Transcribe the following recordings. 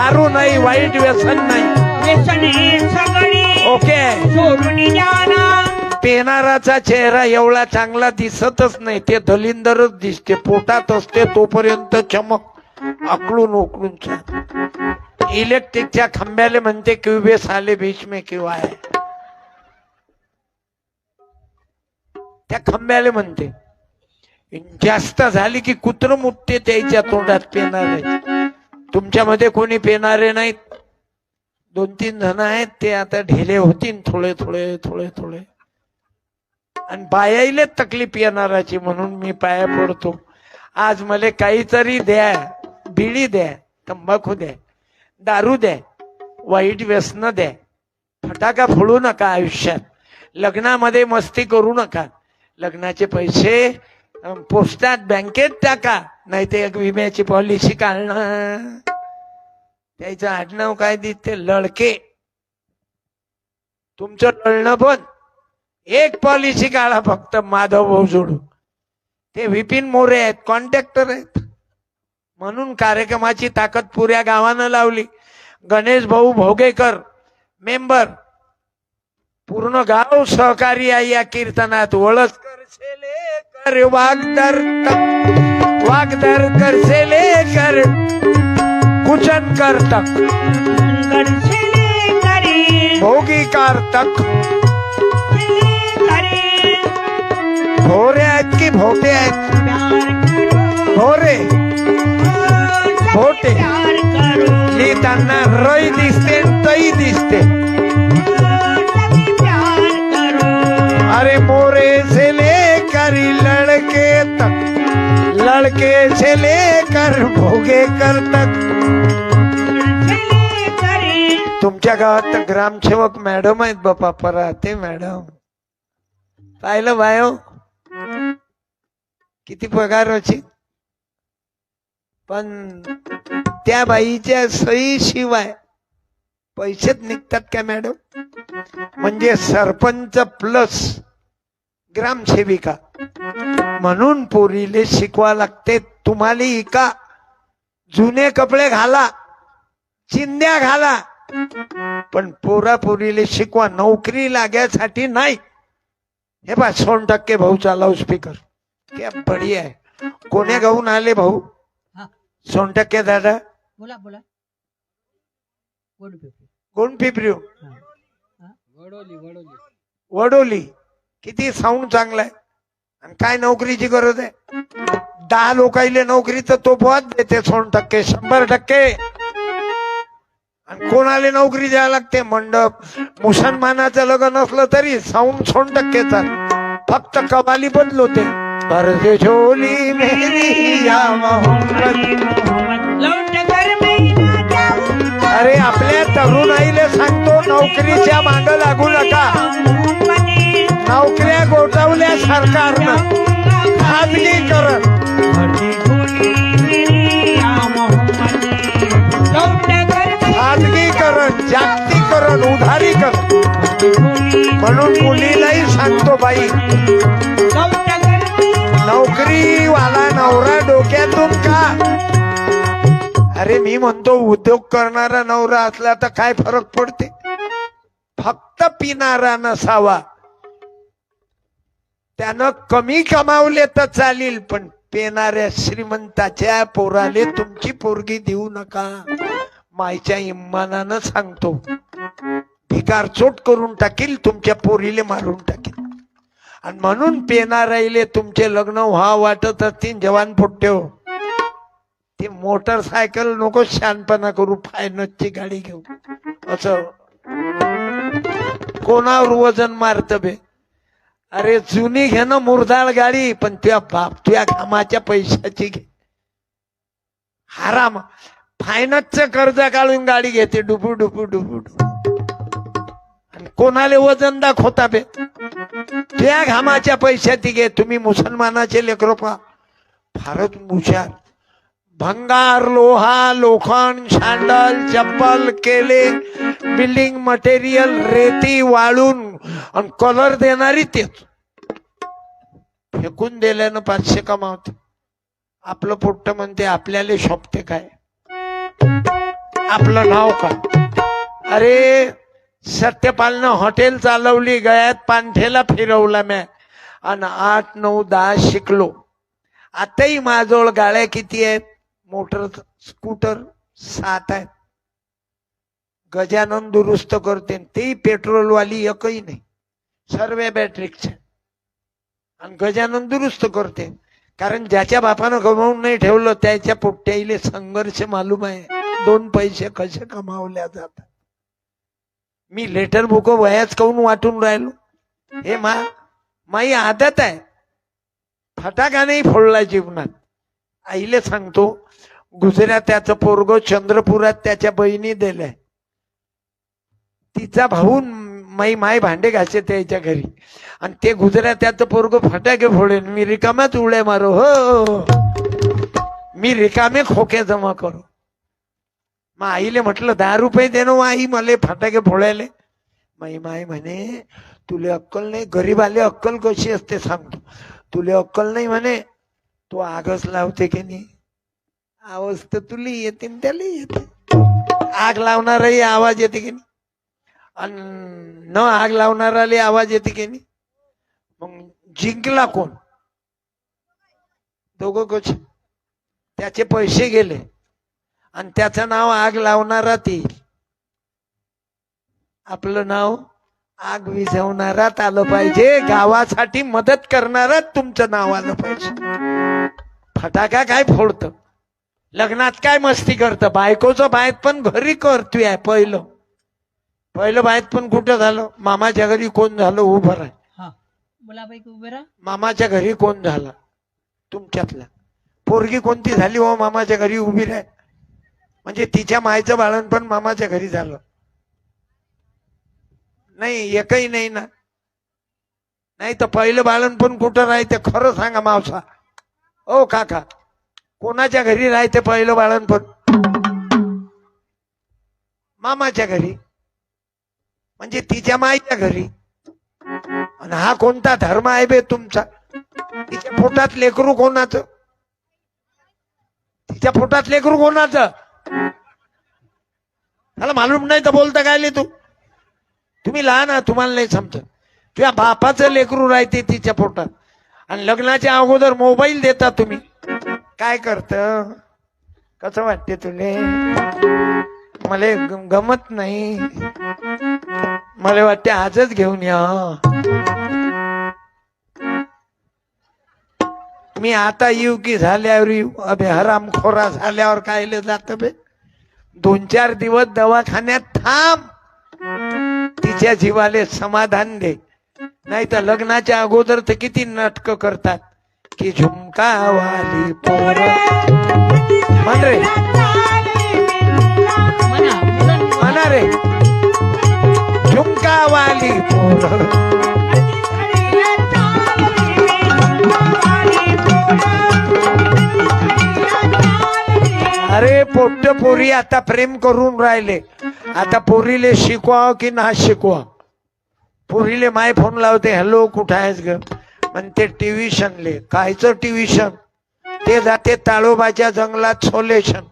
दारू नाही वाईट व्यसन नाही. ओके. पेनाराचा चेहरा एवढा चांगला दिसतच नाही. ते दलिंदरच दिसते. पोटात असते तोपर्यंत चमक. आकलून उकलून छान इलेक्ट्रिकच्या खांब्याले म्हणते क्युबे साले बीच में क्यू आहे. त्या खांब्याले म्हणते जास्त झाली की कुत्र मुतते त्याच्या तोंडात पेनारे तुमच्यामध्ये कोणी पेणारे नाहीत. दोन तीन जण आहेत ते आता ढिले होतील थोडे थोडे थोडे थोडे. आणि बायाईले तकलीफ येणाराची म्हणून मी पाया पडतो. आज मला काहीतरी द्या बिडी द्या तंबाखू द्या दारू द्या वाईट व्यसन द्या. फटाका फोडू नका आयुष्यात. लग्नामध्ये मस्ती करू नका. लग्नाचे पैसे पोस्टात बँकेत टाका. नाही ते एक विम्याची पॉलिसी काढणं. त्याचं आडनाव काय दिसते? लडके. तुमचं लढणं पण एक पॉलिसी काढा फक्त माधव भाऊ जोडू. ते विपिन मोरे आहेत कॉन्ट्रॅक्टर आहेत. म्हणून कार्यक्रमाची ताकद पुऱ्या गावानं लावली. गणेश भाऊ भोगेकर मेंबर पूर्ण गाव सहकारी आहे या कीर्तनात ओळख करसेले कर वागदर तक वागदर करसेले कर कुचन कर तक। करशिले करी भोगी कार तक। करी भोरे आहेत की भोटे आहेत प्यार करो। भोरे भोटे. प्यार करो। लिहिताना रई दिसते न तई दिसते। सभी प्यार करो। अरे मोरे से लेकर लड़के तक। लड़के से लेकर भोगे कर तक। तुमच्या गावात तर ग्रामसेवक मॅडम आहेत बापा? पराते मॅडम। पाहिलं बायो? किती पगार होती पण त्या बाईच्या सही शिवाय पैसेच निघतात का मॅडम? म्हणजे सरपंच प्लस ग्रामसेविका. म्हणून पोरीले शिकवा लागते. तुम्हाला इका जुने कपडे घाला चिंध्या घाला. पण पोरा पोरीले शिकवा नोकरी लाग्यासाठी नाही. हे पा सोन टक्के भाऊ चालाव स्पीकर क्या बढिया आहे. कोण्या गाऊन आले भाऊ? हा. सोन टक्के दादा? बोला बोला. कोण पिपरी वडोली वडोली वडोली. किती साऊंड चांगला आहे. आणि काय नोकरीची गरज आहे? दहा लोकांना नोकरी तर तो बहुत देते सोन टक्के शंभर टक्के. आणि कोणाला नोकरी द्यायला लागते? मंडप. मुसलमानाचं लग्न असलं तरी साऊन सोन टक्केचा. फक्त कबाली बदलवते भरते झोली मेरी या अरे आपल्या तरुणाईला सांगतो नोकरीच्या माग लागू नका. नोकऱ्या गोड या सरकारनं. खाजगीकरण करत खाजगीकरण जागतिकरण उधारीकरण म्हणून मुलीलाही सांगतो बाई नोकरीवाला नवरा डोक्यातून का? अरे मी म्हणतो उद्योग करणारा नवरा असला तर काय फरक पडते? फक्त पिणारा नसावा. त्यानं कमी कमावले तर चालेल पण पेणाऱ्या श्रीमंताच्या पोराले तुमची पोरगी देऊ नका. मायच्या इम्मानानं सांगतो भिकार चोट करून टाकील तुमच्या पोरीले मारून टाकील. आणि म्हणून पेनाराईले तुमचे लग्न व्हा वाटत असतील जवान पोट्टे हो ते मोटरसायकल नको शानपणा करू फायनसची गाडी घेऊ. असं. कोणावर वजन मारत बे? अरे जुनी घे ना मुरदाळ गाडी पण तुझ्या बाप तुझ्या कामाच्या पैशाची घे. हाराम फायनान्सचं कर्ज काढून गाडी घेते डुबू डुबू डुबू डुबू. आणि कोणाले वजन दाखवता बे? त्या घामाच्या पैशाची घे. तुम्ही मुसलमानाचे लेकरो पहा. फारच हुशार. भंगार लोहा लोखंड शांडल चप्पल केले बिल्डिंग मटेरियल रेती वाळून आणि कलर देणारी तेच. फेकून दिल्यानं पाचशे कमावत. आपलं पोट्ट म्हणते आपल्याला शोभते काय? आपलं नाव का अरे सत्यपालनं हॉटेल चालवली गळ्यात पांठेला फिरवला म्या. आणि आठ नऊ दहा शिकलो. आताही माझोळ गाड्या किती आहेत? मोटर स्कूटर सात आहेत. गजानन दुरुस्त करते ते पेट्रोल वाली एकही नाही. सर्व बॅटरीच्या आणि गजानन दुरुस्त करते. कारण ज्याच्या बापानं गमावून नाही ठेवलं त्याच्या पोट्याईले संघर्ष मालूम आहे. दोन पैसे कसे कमावल्या जातात. मी लेटर बुक वयाच काऊन वाटून राहिलो? हे मा माई आदत आहे. फटाका नाही फोडला जीवनात. आईले सांगतो गुजरात त्याचं पोरग चंद्रपुरात त्याच्या बहिणी दिलंय. तिचा भाऊ माई माय भांडे घासे त्याच्या घरी. आणि ते गुजरात त्याचं पोरग फटाके फोडेन मी रिकाम्याच उड्या मारो हो, हो, हो. मी रिकामे खोके जमा करू. मग आईले म्हटलं दहा रुपये दे ना हो आई मला फटाके फोडायले. माई माय म्हणे तुले अक्कल नाही गरीब आले अक्कल कशी असते सांगतो. तुले अक्कल नाही म्हणे तू आगच लावते की नाही? आवाज तर तुली येते त्याला येते. आग लावणाराही आवाज येते की नाही? न आग लावणाराले आवाज येते की नाही? मग जिंकला कोण? दोघं कोच. त्याचे पैसे गेले. आणि त्याचं नाव आग लावणारा येईल. आपलं नाव आग विझवणारात आलं पाहिजे. गावासाठी मदत करणारात तुमचं नाव आलं पाहिजे. फटाका काय फोडतं? लग्नात काय मस्ती करतं? बायकोचं बाहेर पण घरी करतोय पहिलं. पहिलं बायत पण कुठं झालं? मामाच्या घरी कोण झालं? उभं राह. हा. बोला बाई उभे राहा. मामाच्या घरी कोण झाला? तुमच्यातला. पोरगी कोणती झाली हो? मामाच्या घरी उभी राह. म्हणजे तिच्या मायचं बाळण पण मामाच्या घरी झालं. नाही एकही नाही ना. नाही तर पहिलं बाळण पण कुठं राहते? खरं सांगा मावसा. ओ काका. कोणाच्या घरी राहते पहिलं बाळण पण? मामाच्या घरी. म्हणजे तिच्या माईच्या घरी. आणि हा कोणता धर्म आहे बे तुमचा? तिच्या पोटात लेकरू कोणाचं? तिच्या पोटात लेकरू कोणाचं? मला मालूम नाही तर बोलता काय तू? तुम्ही लहान आहात तुम्हाला नाही समजत. तुझ्या बापाचं लेकरू राहते तिच्या पोटात. आणि लग्नाच्या अगोदर मोबाईल देता तुम्ही. काय करत? कसं वाटते तुले? मला गमत नाही. मला वाटते आजच घेऊन या. मी आता येऊ की झाल्यावर येऊ अबे हरामखोरा झाल्यावर कायले जात बे? दोन चार दिवस दवाखान्यात थांब. तिच्या जीवाले समाधान दे. नाही तर लग्नाच्या अगोदर तर किती नाटक करतात. की झुमका वाली पोर म्हण रे अरे पोट्ट पोरी आता प्रेम करून राहिले. आता पोरीले शिकवा की ना शिकवा? पोरीले माय फोन लावते हॅलो कुठं आहेस ग? म्हणते टिव्हिशनले. कायचं टिव्हिशन? ते जाते ताळोबाच्या जंगलात सोलेशन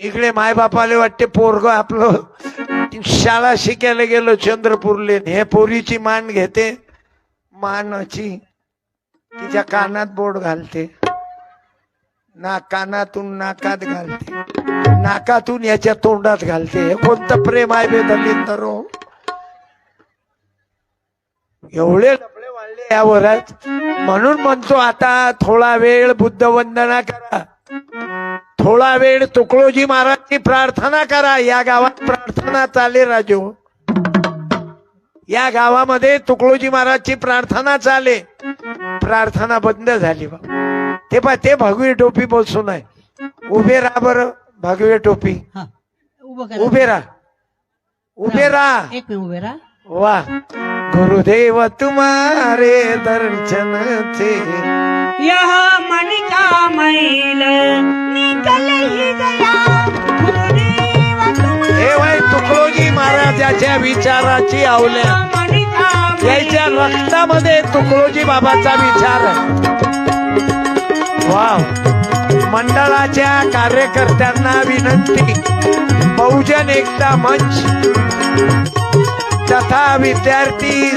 इकडे मायबापाले वाटते पोरग आपलं शाळा शिकायला गेलो चंद्रपूरले. हे पोरीची मान घेते. मानची. तिच्या कानात बोट घालते. ना कानातून नाकात घालते. नाकातून याच्या तोंडात घालते. हे कोणतं प्रेम आहे बे दलित हो? एवढे डबळे वाढले या वरात. म्हणून म्हणतो आता थोडा वेळ बुद्ध वंदना करा. थोडा वेळ तुकडोजी महाराजची प्रार्थना करा. या गावात प्रार्थना चाले राजू. या गावामध्ये तुकडोजी महाराजची प्रार्थना चाले. प्रार्थना बंद झाली बा. ते पा ते भगवी टोपी बसून आहे. उभे राहा बरं भगवी टोपी. हा. उभं राहा. उभे राहा. एक उभे राहा. वा. गुरुदेव तुम्हारे दर्शन थे. यह मन का मैल निकल ही गया. महाराजाच्या विचाराची आवल्या. मन याच्या रक्तामध्ये तुकडोजी बाबाचा विचार. आहे वाव. मंडळाच्या कार्यकर्त्यांना विनंती. बहुजन एकता मंच. तथा विद्यार्थी